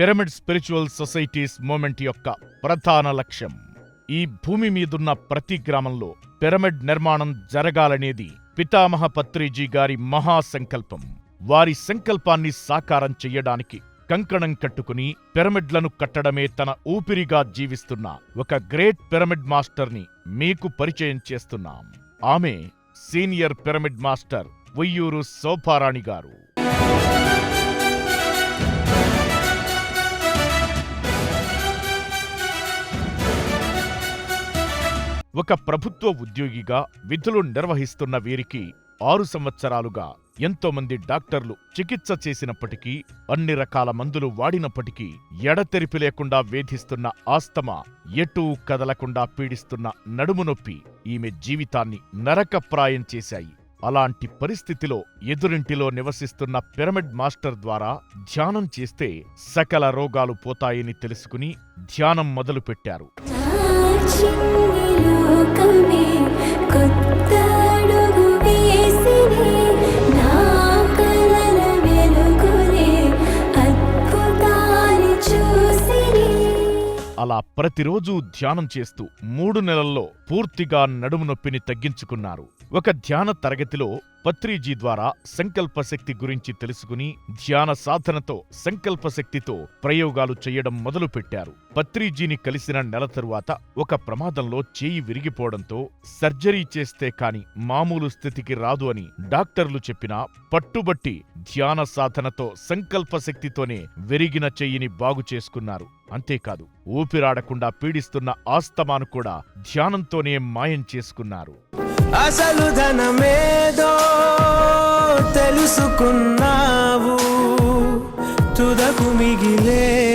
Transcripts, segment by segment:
Pyramid spiritual societies moment యొక్క ప్రధాన లక్ష్యం. ఈ భూమి మీదున్న ప్రతి గ్రామంలో పిరమిడ్ నిర్మాణం జరగాలనేది పితామహ పత్రిజీ గారి మహాసంకల్పం. వారి సంకల్పాన్ని సాకారం చెయ్యడానికి కంకణం కట్టుకుని పిరమిడ్లను కట్టడమే తన ఊపిరిగా జీవిస్తున్న ఒక గ్రేట్ పిరమిడ్ మాస్టర్ని మీకు పరిచయం చేస్తున్నాం. ఆమె senior pyramid master Uyyuru Shobharani garu. ఒక ప్రభుత్వ ఉద్యోగిగా విధులు నిర్వహిస్తున్న వీరికి ఆరు సంవత్సరాలుగా ఎంతోమంది డాక్టర్లు చికిత్స చేసినప్పటికీ అన్ని రకాల మందులు వాడినప్పటికీ ఎడతెరిపి లేకుండా వేధిస్తున్న ఆస్తమా ఎటూ కదలకుండా పీడిస్తున్న నడుము నొప్పి ఈమె జీవితాన్ని నరకప్రాయం చేశాయి. అలాంటి పరిస్థితిలో ఎదురింటిలో నివసిస్తున్న పిరమిడ్ మాస్టర్ ద్వారా ధ్యానం చేస్తే సకల రోగాలు పోతాయని తెలుసుకుని ధ్యానం మొదలుపెట్టారు. అలా ప్రతిరోజు ధ్యానం చేస్తూ మూడు నెలల్లో పూర్తిగా నడుము నొప్పిని తగ్గించుకున్నారు. ఒక ధ్యాన తరగతిలో పత్రిజీ ద్వారా సంకల్ప శక్తి గురించి తెలుసుకుని ధ్యాన సాధనతో సంకల్ప శక్తితో ప్రయోగాలు చేయడం మొదలుపెట్టారు. పత్రిజీని కలిసిన నెల తరువాత ఒక ప్రమాదంలో చేయి విరిగిపోవడంతో సర్జరీ చేస్తే కాని మామూలు స్థితికి రాదు అని డాక్టర్లు చెప్పినా పట్టుబట్టి ధ్యాన సాధనతో సంకల్ప శక్తితోనే విరిగిన చెయ్యిని బాగు చేసుకున్నారు. అంతేకాదు ఊపిరాడకుండా పీడిస్తున్న ఆస్తమాను కూడా ధ్యానంతోనే మాయం చేసుకున్నారు. అసలు ధనమేదో తెలుసుకున్నావు. తుదకు మిగిలే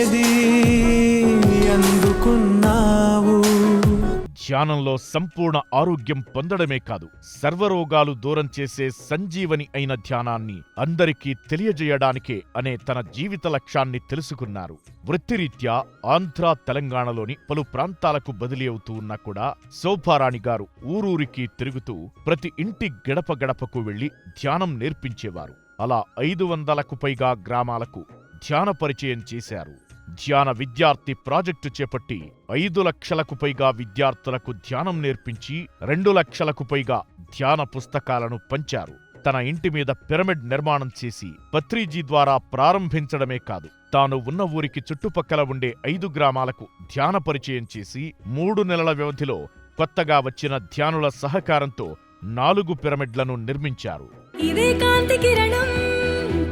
ధ్యానంలో సంపూర్ణ ఆరోగ్యం పొందడమే కాదు సర్వరోగాలు దూరం చేసే సంజీవని అయిన ధ్యానాన్ని అందరికీ తెలియజేయడానికే అనే తన జీవిత లక్ష్యాన్ని తెలుసుకున్నారు. వృత్తిరీత్యా ఆంధ్ర తెలంగాణలోని పలు ప్రాంతాలకు బదిలీ అవుతూ ఉన్నా కూడా శోభారాణి గారు ఊరూరికి తిరుగుతూ ప్రతి ఇంటి గడప గడపకు వెళ్ళి ధ్యానం నేర్పించేవారు. అలా ఐదు వందలకు పైగా గ్రామాలకు ధ్యాన పరిచయం చేశారు. ధ్యాన విద్యార్థి ప్రాజెక్టు చేపట్టి ఐదు లక్షలకు పైగా విద్యార్థులకు ధ్యానం నేర్పించి రెండు లక్షలకు పైగా ధ్యాన పుస్తకాలను పంచారు. తన ఇంటి మీద పిరమిడ్ నిర్మాణం చేసి పత్రిజీ ద్వారా ప్రారంభించడమే కాదు తాను ఉన్న ఊరికి చుట్టుపక్కల ఉండే ఐదు గ్రామాలకు ధ్యాన పరిచయం చేసి మూడు నెలల వ్యవధిలో కొత్తగా వచ్చిన ధ్యానుల సహకారంతో నాలుగు పిరమిడ్లను నిర్మించారు. ఇదే కాంతి కిరణం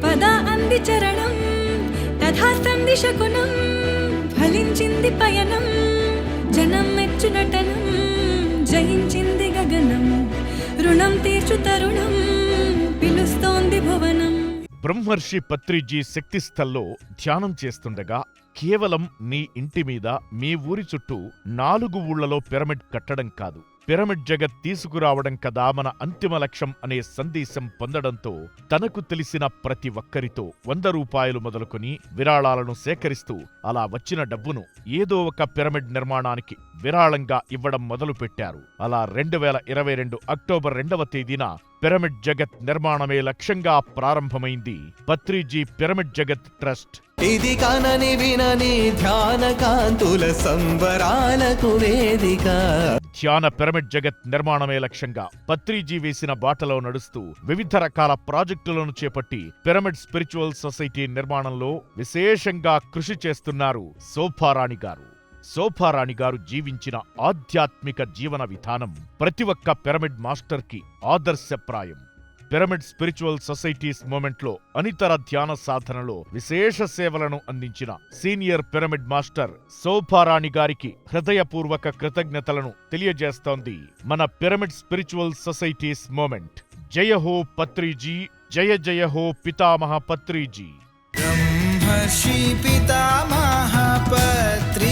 పద అంది చరణం. తథాస్తంది శకునం ఫలించింది పయనం జనం మెచ్చు నటనం జయించింది గగనం రుణం తీర్చు తరుణం పిలుస్తోంది భువనం. బ్రహ్మర్షి పత్రిజీ శక్తిస్థల్లో ధ్యానం చేస్తుండగా కేవలం నీ ఇంటి మీద మీ ఊరి చుట్టూ నాలుగు ఊళ్ళలో పిరమిడ్ కట్టడం కాదు. పిరమిడ్ జగత్ తీసుకురావడం కదా మన అంతిమ లక్ష్యం అనే సందేశం పొందడంతో తనకు తెలిసిన ప్రతి ఒక్కరితో వంద రూపాయలు మొదలుకొని విరాళాలను సేకరిస్తూ అలా వచ్చిన డబ్బును ఏదో ఒక పిరమిడ్ నిర్మాణానికి విరాళంగా ఇవ్వడం మొదలుపెట్టారు. అలా రెండు వేల ఇరవై రెండు అక్టోబర్ రెండవ తేదీన పిరమిడ్ జగత్ నిర్మాణమే లక్ష్యంగా ప్రారంభమైంది. Patriji pyramid Jagat trust. ఇది కానని ధ్యాన సంబరాలకు వేదిక. ధ్యాన పిరమిడ్ జగత్ నిర్మాణమే లక్ష్యంగా పత్రిజీ వేసిన బాటలో నడుస్తూ వివిధ రకాల ప్రాజెక్టులను చేపట్టి పిరమిడ్ స్పిరిచువల్ సొసైటీ నిర్మాణంలో విశేషంగా కృషి చేస్తున్నారు సోఫారాణి గారు. సోఫారాణి గారు జీవించిన ఆధ్యాత్మిక జీవన విధానం ప్రతి ఒక్క పిరమిడ్ మాస్టర్కి ఆదర్శప్రాయం. పిరమిడ్ స్పిరిచువల్ సొసైటీస్ మూమెంట్లో అనితర ధ్యాన సాధనలో విశేష సేవలను అందించిన సీనియర్ పిరమిడ్ మాస్టర్ శోభారాణి గారికి హృదయపూర్వక కృతజ్ఞతలను తెలియజేస్తోంది మన పిరమిడ్ స్పిరిచువల్ సొసైటీస్ మూమెంట్. జయ హో పత్రిజీ జయ జయ హో పితామహ పత్రిజీ. బ్రహ్మర్షి పితామహ పత్రి